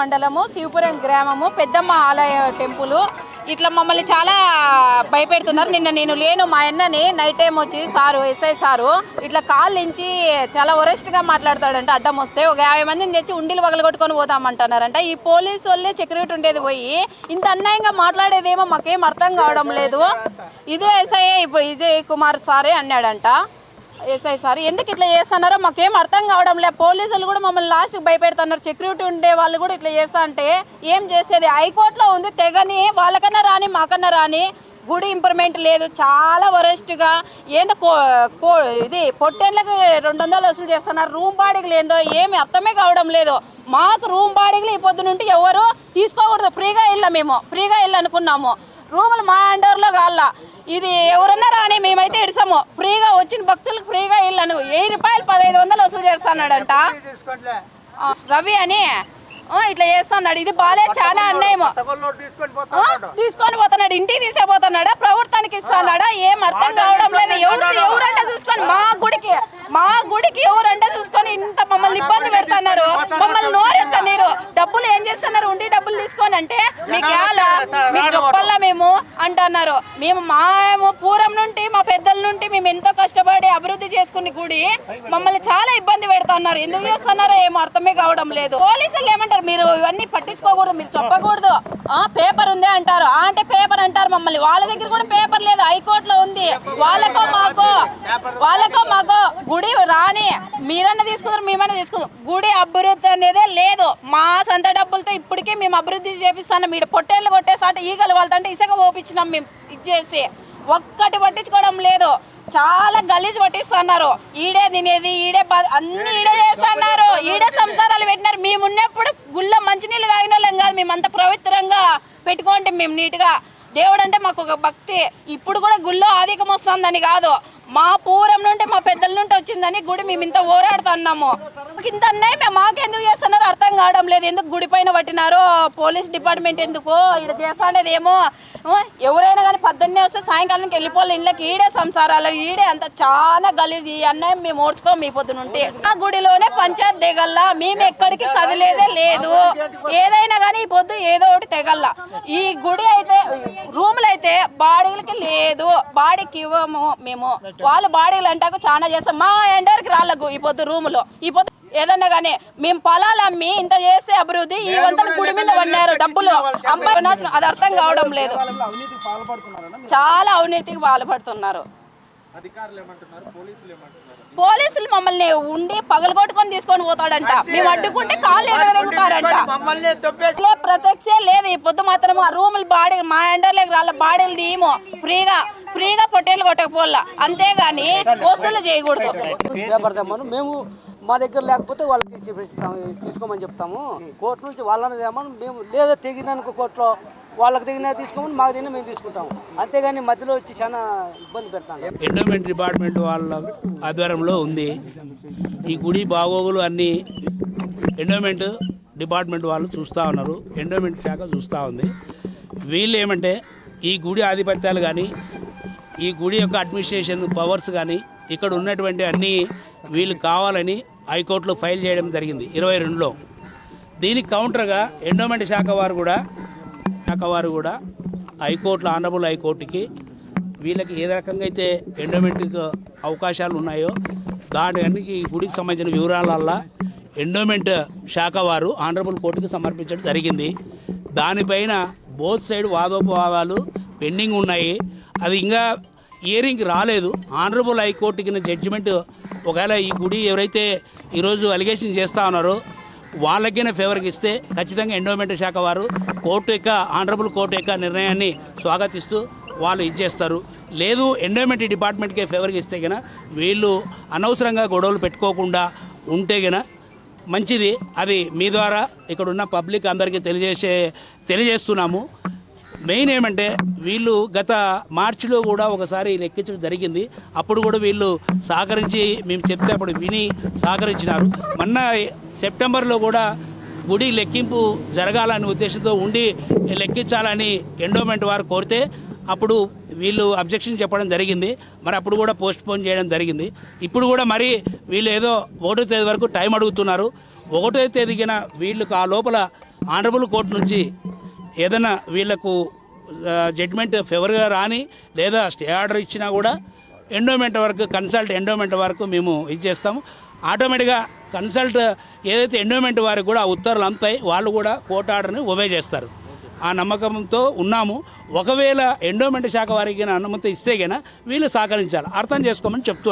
మండలము శివపురం గ్రామము పెద్దమ్మ ఆలయ టెంపుల్. ఇట్లా మమ్మల్ని చాలా భయపెడుతున్నారు. నిన్న నేను లేను మా అన్నని నైట్ టైం వచ్చి సారు ఎస్ఐ సారు ఇట్లా కాల్ నుంచి చాలా వరెస్ట్గా మాట్లాడతాడంట అడ్డం వస్తే. ఒక యాభై మందిని తెచ్చి ఉండిలు పగలగొట్టుకొని పోతామంటున్నారంట ఈ పోలీసు వాళ్ళే సెక్యూరిటీ ఉండేది పోయి ఇంత అన్యాయంగా మాట్లాడేదేమో మాకేం అర్థం కావడం లేదు. ఇదే ఎస్ఐ ఇప్పుడు విజయ్ కుమార్ సారే అన్నాడంట. ఎస్ఐ సార్ ఎందుకు ఇట్లా చేస్తున్నారో మాకేం అర్థం కావడం లే. పోలీసులు కూడా మమ్మల్ని లాస్ట్కి భయపెడుతున్నారు. సెక్యూరిటీ ఉండే వాళ్ళు కూడా ఇట్లా చేస్తా అంటే ఏం చేసేది? హైకోర్టులో ఉంది తెగని వాళ్ళకన్నా రాని మాకన్నా రాని గుడి ఇంప్రూవ్మెంట్ లేదు. చాలా వరెస్ట్గా ఏందో కో కో ఇది పొట్టేళ్ళకి రెండు వందలు వసూలు చేస్తున్నారు. రూమ్ బాడీకి ఏందో ఏమి అర్థమే కావడం లేదు. మాకు రూమ్ బాడీకి ఈ పొద్దు నుండి ఎవరు తీసుకోకూడదు. ఫ్రీగా వెళ్ళాం మేము. ఫ్రీగా వెళ్ళాలనుకున్నాము రూములు మా అండర్లో కావాలా ఇది ఎవరన్నా రాని మేమైతే ఇడిసాము. ఫ్రీగా వచ్చిన భక్తులకు ఫ్రీగా వెళ్ళాను వెయ్యి రూపాయలు పదహైదు వందలు వసూలు చేస్తున్నాడంట. ఆ, రవి అని ఆ, ఇట్లా చేస్తున్నాడు. ఇది బాలే చాలా అన్యాయము. ఆ, తీసుకొని పోతున్నాడు. ఇంటికి తీసుకుపోతున్నాడా ప్రభుత్వానికి ఇస్తున్నాడా? ఏం అర్థం కావడం లేదు. ఎవరు గుడికి మా గుడికి ఎవరంటే చూసుకొని ఇంత మమ్మల్ని ఇబ్బంది పెడుతున్నారు? మమ్మల్ని నోరెత్తనీరు. డబ్బులు ఏం చేస్తున్నారు? ఉండి డబ్బులు తీసుకొని అంటే మీకు ఎలా మీకు మేము అంటున్నారు. మేము మేము పూర్వం నుండి మా పెద్దల నుండి మేము ఎంతో కష్టపడి అభివృద్ధి చేసుకుని గుడి మమ్మల్ని చాలా ఇబ్బంది పెడుతున్నారు. ఎందుకు చేస్తున్నారో ఏమో అర్థమే కావడం లేదు. పోలీసులు ఏమంటారు? మీరు ఇవన్నీ పట్టించుకోకూడదు మీరు చెప్పకూడదు. ఆ పేపర్ ఉంది అంటారు. అంటే పేపర్ అంటారు మమ్మల్ని. వాళ్ళ దగ్గర కూడా పేపర్ లేదు. హైకోర్టులో ఉంది. వాళ్ళకో మాకో వాళ్ళకో మాకో గుడి రాని మీరన్నా తీసుకుంటారు మేమన్నా తీసుకుంటాం గుడి అభివృద్ధి అనేదే లేదు. మా సొంత డబ్బులతో ఇప్పటికే మేము అభివృద్ధి చేపిస్తాం మీరు పొట్టేళ్ళు కొట్టేస్తా అంటే ఈగలు వాళ్ళతో ఇసుక పోపించినాం మేము ఇచ్చేసి. ఒక్కటి పట్టించుకోవడం లేదు. చాలా గలీజ్ పట్టిస్తున్నారు. ఈడే తినేది ఈడే అన్ని ఈడే చేస్తున్నారు. ఈడే సంసారాలు పెట్టినారు. మేము ఉన్నప్పుడు గుళ్ళ మంచినీళ్ళు తాగిన వాళ్ళం కాదు. మేము అంత పవిత్రంగా పెట్టుకోండి మేము నీట్గా. దేవుడు అంటే మాకు ఒక భక్తి. ఇప్పుడు కూడా గుళ్ళో ఆధికం వస్తుందని కాదు. మా పూరం నుండి మా పెద్దల నుండి వచ్చిందని గుడి మేము ఇంత ఓరాడుతున్నాము. ఇంత అన్నయ్య మేము మాకెందుకు చేస్తున్నారో అర్థం కావడం లేదు. ఎందుకు గుడి పైన పట్టినారో పోలీస్ డిపార్ట్మెంట్ ఎందుకు? ఇక్కడ చేస్తానేది ఏమో ఎవరైనా కానీ పద్దెన్నే వస్తే సాయంకాలానికి వెళ్ళిపోవాలి. ఇళ్ళకి ఈడే సంసారాలు ఈడే అంత చాలా గలీజ్. ఈ అన్నయ్య మేము ఓడ్చుకో మీ పొద్దునుంటే ఆ గుడిలోనే పంచాయత్ దిగల్లా. మేము ఎక్కడికి కదిలేదే లేదు. ఏదైనా కానీ ఈ పొద్దు ఏదో ఒకటి తెగల్లా. ఈ గుడి అయితే రూములు అయితే బాడీలకి లేదు. బాడీకి ఇవ్వము మేము. వాళ్ళు బాడీలు అంటాకు చాలా చేస్తాం. మా ఎండర్కి రాళ్ళకు ఈ పొద్దు రూములో. ఈ పొద్దు ఏదన్నా కానీ మేము పొలాలు అమ్మి ఇంత చేసే అభివృద్ధి ఈ వంతన గుడి మీద పడినారు డబ్బులు. వినాశనం. అది అర్థం కావడం లేదు. చాలా అవినీతికి ఏమంటున్నారు పోలీసులు మమ్మల్ని ఉండి పగలగొట్టుకొని తీసుకొని పోతాడంట. మేము అడ్డుకుంటే కాళ్ళు ఎగరదెగుతారంట మమ్మల్ని దొబ్బేసి లే ప్రత్యక్షే లేదు. ఈ పొద్దు మాత్రం ఆ రూములు బాడీ మా ఎండర్లోకి రాళ్ళ బాడీలు తీయము. ఫ్రీగా ఫ్రీగా పొట్టేలు కొట్టకపోల్లా. అంతేగాని వసూలు చేయకూడదు. మేము మా దగ్గర లేకపోతే వాళ్ళకి తీసుకోమని చెప్తాము. కోర్టు నుంచి వాళ్ళని తెమ్మని మేము లేదా తెగినానికి కోర్టులో వాళ్ళకి తగిన తీసుకోమని మాకు తగిన మేము తీసుకుంటాము. అంతేగాని మధ్యలో వచ్చి చాలా ఇబ్బంది పెడతాను. ఎండోమెంట్ డిపార్ట్మెంట్ వాళ్ళ ఆధ్వర్యంలో ఉంది. ఈ గుడి బాగోగులు అన్నీ ఎండోమెంట్ డిపార్ట్మెంట్ వాళ్ళు చూస్తూ ఉన్నారు. ఎండోమెంట్ శాఖ చూస్తూ ఉంది. వీళ్ళు ఏమంటే ఈ గుడి ఆధిపత్యాలు కానీ ఈ గుడి యొక్క అడ్మినిస్ట్రేషన్ పవర్స్ కానీ ఇక్కడ ఉన్నటువంటి అన్నీ వీళ్ళు కావాలని హైకోర్టులో ఫైల్ చేయడం జరిగింది ఇరవై రెండులో. దీనికి కౌంటర్గా ఎండోమెంట్ శాఖ వారు కూడా శాఖ వారు కూడా హైకోర్టులో ఆనరబుల్ హైకోర్టుకి వీళ్ళకి ఏ రకంగా అయితే ఎండోమెంట్కి అవకాశాలు ఉన్నాయో దానికి గుడికి సంబంధించిన వివరాలల్లా ఎండోమెంట్ శాఖ వారు ఆనరబుల్ కోర్టుకి సమర్పించడం జరిగింది. దానిపైన బోత్ సైడ్ వాదోపవాదాలు పెండింగ్ ఉన్నాయి. అది ఇంకా హియరింగ్ రాలేదు. ఆనరబుల్ హైకోర్టుకి జడ్జిమెంట్ ఒకవేళ ఈ గుడి ఎవరైతే ఈరోజు అలిగేషన్ చేస్తా ఉన్నారో వాళ్ళకైనా ఫేవర్కి ఇస్తే ఖచ్చితంగా ఎండోమెంట్ శాఖ వారు కోర్టు యొక్క ఆనరబుల్ కోర్టు యొక్క నిర్ణయాన్ని స్వాగతిస్తూ వాళ్ళు ఇచ్చేస్తారు లేదు ఎండోమెంట్ డిపార్ట్మెంట్కే ఫేవర్కి ఇస్తే గన వీళ్ళు అనవసరంగా గొడవలు పెట్టుకోకుండా ఉంటే గన మంచిది. అది మీ ద్వారా ఇక్కడున్న పబ్లిక్ అందరికీ తెలియజేసే తెలియజేస్తున్నాము. మెయిన్ ఏమంటే వీళ్ళు గత మార్చిలో కూడా ఒకసారి లెక్కించడం జరిగింది. అప్పుడు కూడా వీళ్ళు సహకరించి మేము చెప్తే అప్పుడు విని సహకరించినారు. మొన్న సెప్టెంబర్లో కూడా గుడి లెక్కింపు జరగాలనే ఉద్దేశంతో ఉండి లెక్కించాలని ఎండోమెంట్ వారు కోరితే అప్పుడు వీళ్ళు అబ్జెక్షన్ చెప్పడం జరిగింది. మరి అప్పుడు కూడా పోస్ట్ పోన్ చేయడం జరిగింది. ఇప్పుడు కూడా మరి వీళ్ళు ఏదో ఒకటో తేదీ వరకు టైం అడుగుతున్నారు. ఒకటో తేదీకిన వీళ్ళకు ఆ లోపల ఆనరబుల్ కోర్టు నుంచి ఏదైనా వీళ్ళకు జడ్మెంట్ ఫేవర్గా రాని లేదా స్టే ఆర్డర్ ఇచ్చినా కూడా ఎండోమెంట్ వరకు కన్సల్ట్ ఎండోమెంట్ వరకు మేము ఇది చేస్తాము. ఆటోమేటిక్గా కన్సల్ట్ ఏదైతే ఎండోమెంట్ వారికి కూడా ఆ ఉత్తర్వులు అందుతాయి వాళ్ళు కూడా కోర్టు ఆర్డర్ని ఒబే చేస్తారు. ఆ నమ్మకంతో ఉన్నాము. ఒకవేళ ఎండోమెంట్ శాఖ వారికి అనుమతి ఇస్తే గన వీళ్ళు సహకరించాలి. అర్థం చేసుకోమని చెప్తున్నాను.